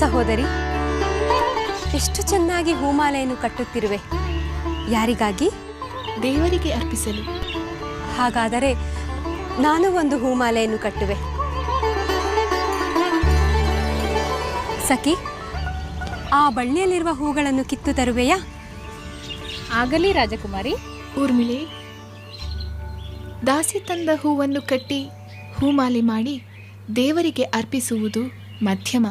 ಸಹೋದರಿ ಎಷ್ಟು ಚೆನ್ನಾಗಿ ಹೂಮಾಲೆಯನ್ನು ಕಟ್ಟುತ್ತಿರುವೆ. ಯಾರಿಗಾಗಿ? ದೇವರಿಗೆ ಅರ್ಪಿಸಲು. ಹಾಗಾದರೆ ನಾನು ಒಂದು ಹೂಮಾಲೆಯನ್ನು ಕಟ್ಟುವೆ. ಸಖಿ ಆ ಬಳ್ಳಿಯಲ್ಲಿರುವ ಹೂಗಳನ್ನು ಕಿತ್ತು ತರುವೆಯಾ? ಆಗಲಿ ರಾಜಕುಮಾರಿ. ಊರ್ಮಿಳೆ ದಾಸಿ ತಂದ ಹೂವನ್ನು ಕಟ್ಟಿ ಹೂಮಾಲೆ ಮಾಡಿ ದೇವರಿಗೆ ಅರ್ಪಿಸುವುದು ಮಧ್ಯಮ.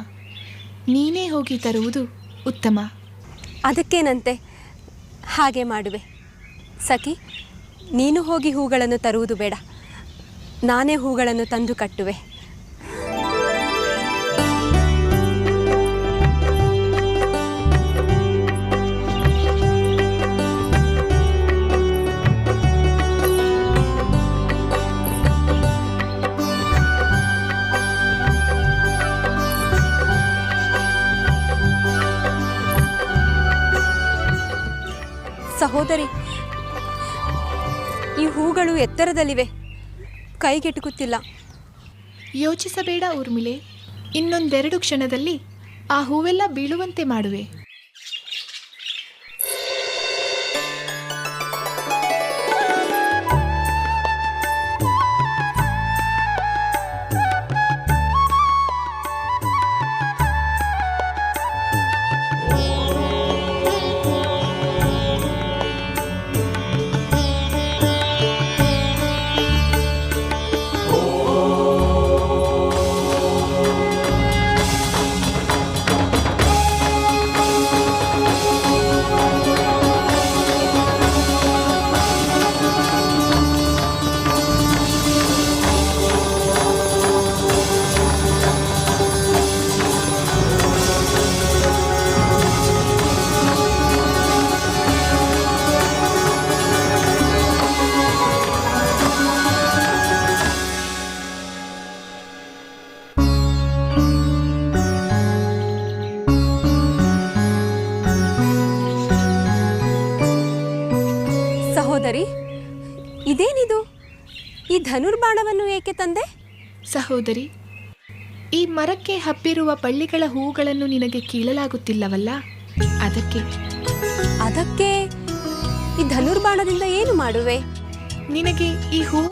ನೀನೇ ಹೋಗಿ ತರುವುದು ಉತ್ತಮ. ಅದಕ್ಕೇನಂತೆ? ಹಾಗೆ ಮಾಡುವೆ. ಸಖಿ, ನೀನು ಹೋಗಿ ಹೂಗಳನ್ನು ತರುವುದು ಬೇಡ. ನಾನೇ ಹೂಗಳನ್ನು ತಂದು ಕಟ್ಟುವೆ. ಸಹೋದರಿ ಈ ಹೂಗಳು ಎತ್ತರದಲ್ಲಿವೆ. ಕೈಗೆಟುಕುತ್ತಿಲ್ಲ. ಯೋಚಿಸಬೇಡ ಊರ್ಮಿಳೆ ಇನ್ನೊಂದೆರಡು ಕ್ಷಣದಲ್ಲಿ ಆ ಹೂವೆಲ್ಲ ಬೀಳುವಂತೆ ಮಾಡುವೆ. ಸಹೋದರಿ ಇದೇನಿದು? ಈ ಧನುರ್ಬಾಣವನ್ನು ಏಕೆ ತಂದೆ? ಸಹೋದರಿ ಈ ಮರಕ್ಕೆ ಹಬ್ಬಿರುವ ಬಳ್ಳಿಗಳ ಹೂಗಳನ್ನು ನಿನಗೆ ಕೀಳಲಾಗುತ್ತಿಲ್ಲವಲ್ಲ? ಅದಕ್ಕೆ? ಅದಕ್ಕೆ ಈ ಧನುರ್ಬಾಣದಿಂದ ಏನು ಮಾಡುವೆ? ನಿನಗೆ ಈ ಹೂ